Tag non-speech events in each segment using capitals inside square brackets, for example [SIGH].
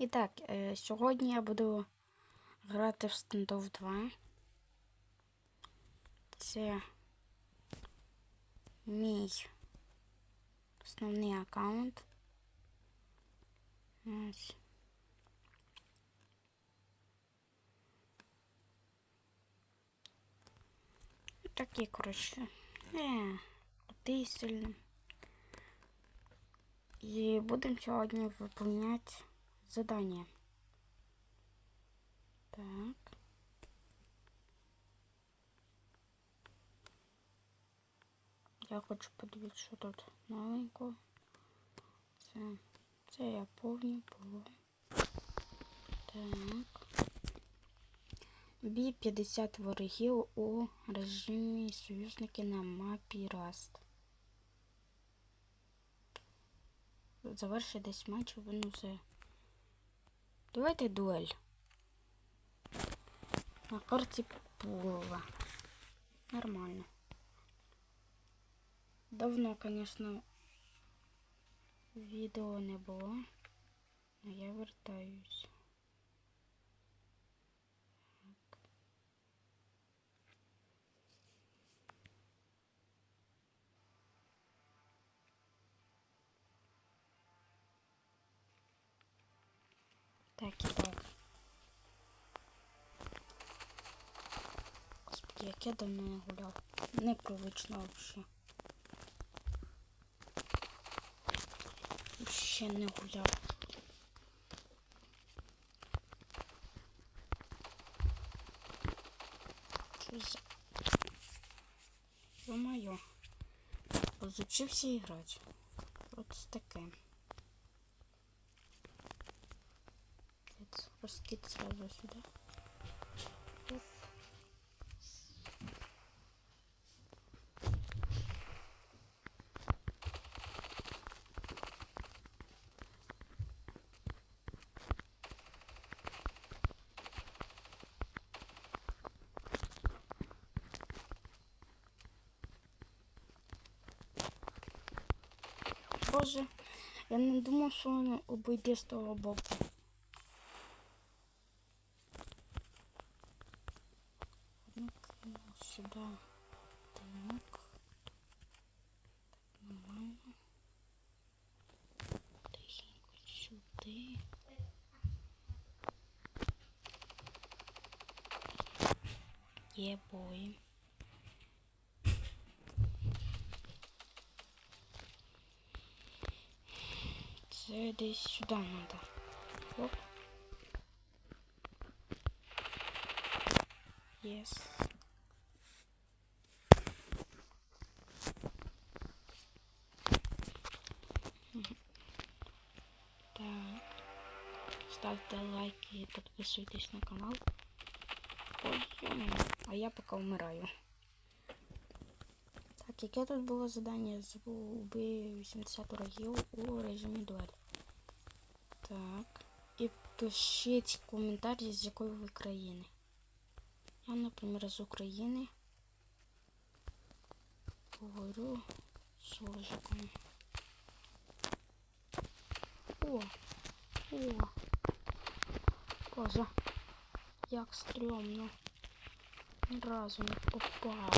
І так, е, сьогодні я буду грати в Standoff 2. Це мій основний аккаунт. Ось. Такий, коротше, не крутий сильно. І будемо сьогодні виконувати задання. Так. Я хочу подивитися, що тут новенького. Це, я повню було. Так. Бій 50 ворогів у режимі союзники на мапі Раст. Заверши десь матч винусе. Давайте дуель. На карті Пулова. Нормально. Давно, конечно, відео не було. Но я вертаюсь. Так, і так. Господи, як я давно не гуляв. Непривично вообще. Ще не гуляв. Ё-моё. Разучився играть. Вот Раскид сразу сюда. Боже, я не думав, що він обійде з того боку. Ну, сюда. Так. Нормально. Тихенько сюди. Є бой. Це десь сюди треба. Єс. Мгм. Так Ставте лайки і підписуйтесь на канал. Ой, ё-моё. а я поки вмираю. Так, яке тут було задання? Убий 80 ворогів у режимі дуель. Так. І пишіть коментарі, з якої ви країни. Я, наприклад, з України. Говорю з ложиком. О! О! Боже, як стрьомно. Ні разу не попав.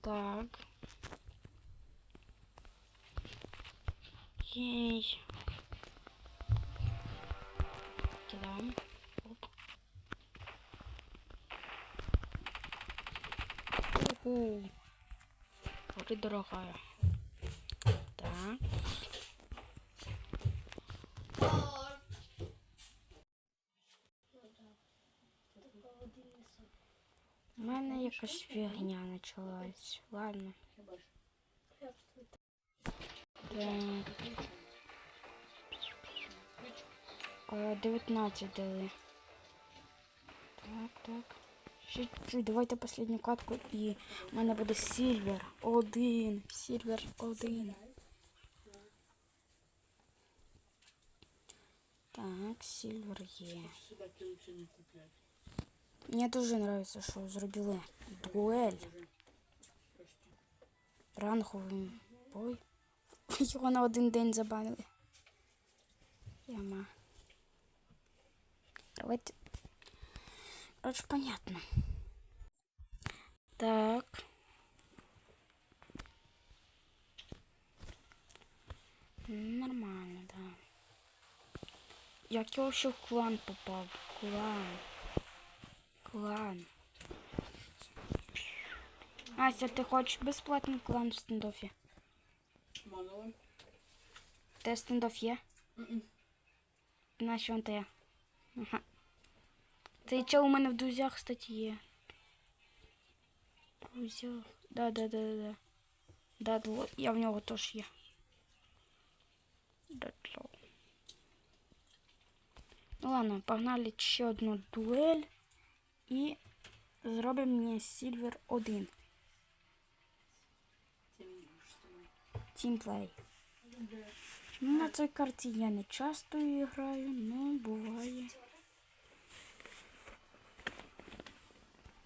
Так. Ей. Кидаем. Оп. Уху. Говори, дорогая. Так. У мене якась фігня почалась. Ладно. Так. Е, 19 дали. Так, так. Ще чуть, давайте последню катку і в мене буде Сільвер. Один. Сільвер один. Так, Сільвер є. Мені дуже нравится, що зробили дуель. Ранговий бой. [LAUGHS] Його на один день забанили. Яма. Давайте. Короче, понятно. Так. Нормально, да. Як я ще в клан попав? Клан. Клан. Ася, ти хочеш безплатний клан в стендофі? Маново. Те стендоф є? Мгм. На що він те? Ага. Цей чел у мене в друзях, кстати, є. Друзях. Да, да, да, да, да. Да, дво... я в нього теж є. Да, да. Ну ладно, погнали ще одну дуель І зробимо мені Сільвер 1. Це мені. Тімплей. Ну, на цій карті я не часто граю, ну буває.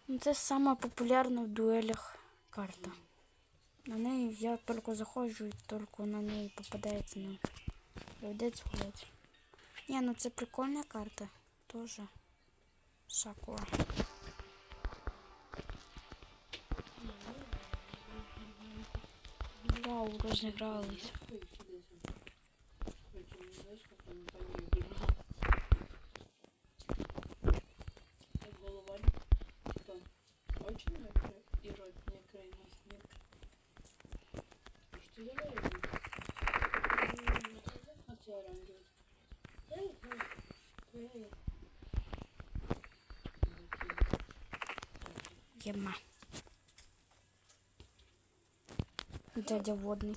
Ну, Це сама популярна в дуелях карта. На неї я тільки заходжу і тільки на неї попадається доведеться гуляти. Ні, ну це прикольна карта. Тоже. Сакура. Вау, розігрались. Ой, Єма. Дядя водний.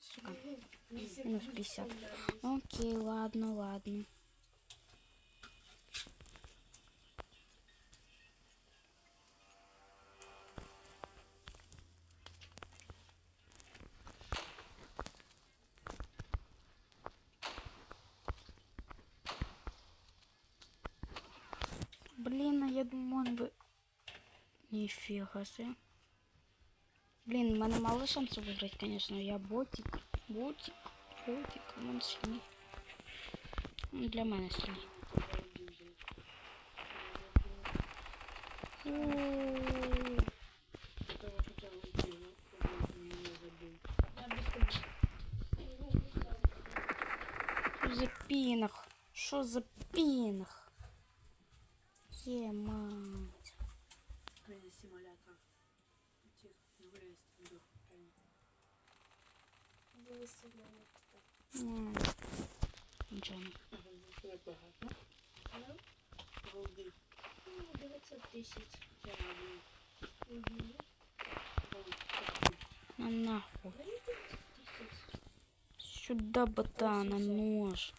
Сука. Минус 50. Окей, ладно, ладно. Блин, а я думаю, он бы... Нифига себе. Блин, у мене мало шансів виграти, конечно. Я ботик, ботик, ботик, він сильний. Ну, Для мене сильний. О, Того хотіла йти, але не забув. Що за пінах? Що за пінах? Є мать. Принеси маляка. Тихо, не гуляй не. Ага, ну що так багато? Голди. 900 тисяч. Я. Угу. На нахуй. 900 тисяч. Сюда ботана, нож.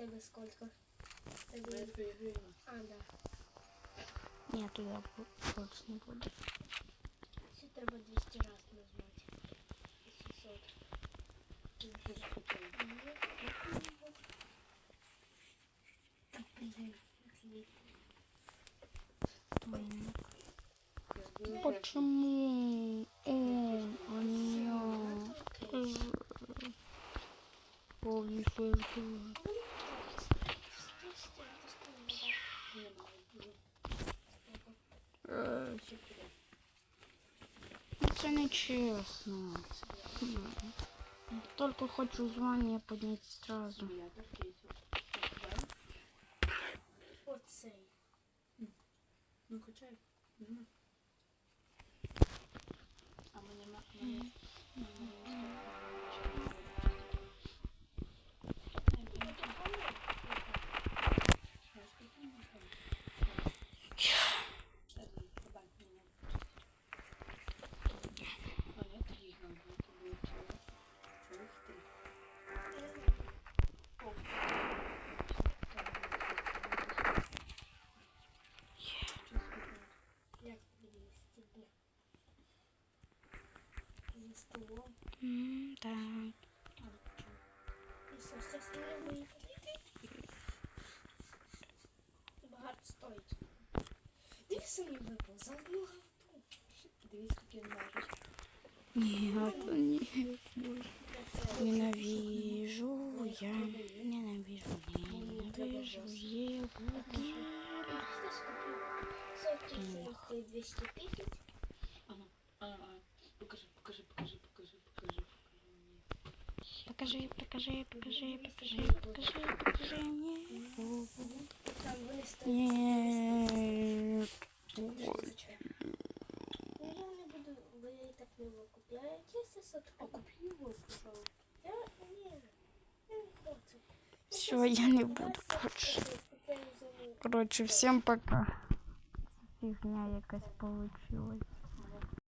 тебе сколько? В Я тебе... твої гривні. А, да. Ні, туди більше не буде. Ще треба 200 раз назвати. 600. Я ж хотіла. Блин, отлично. Я збила Почему он, а не я? Ж- Не. М. Только хочу звание поднять сразу. Оцей. Ну, качай. А мене ма... за столом. М, Так. А, чому? І все, все столом виїхали. Багато стоїть. Дивися, мені випав за одну гавту. Дивись, скільки він важить. Нет, нет. Це Ненавижу, я ненавижу, ненавижу его. Здесь Покажи, покажи, покажи, покажи, покажи, покажи мне. Нет. Я не я не. А купи його, пожалуйста. Я. Я. Все, я не буду больше. Короче, всем пока. Фигня якась получилась.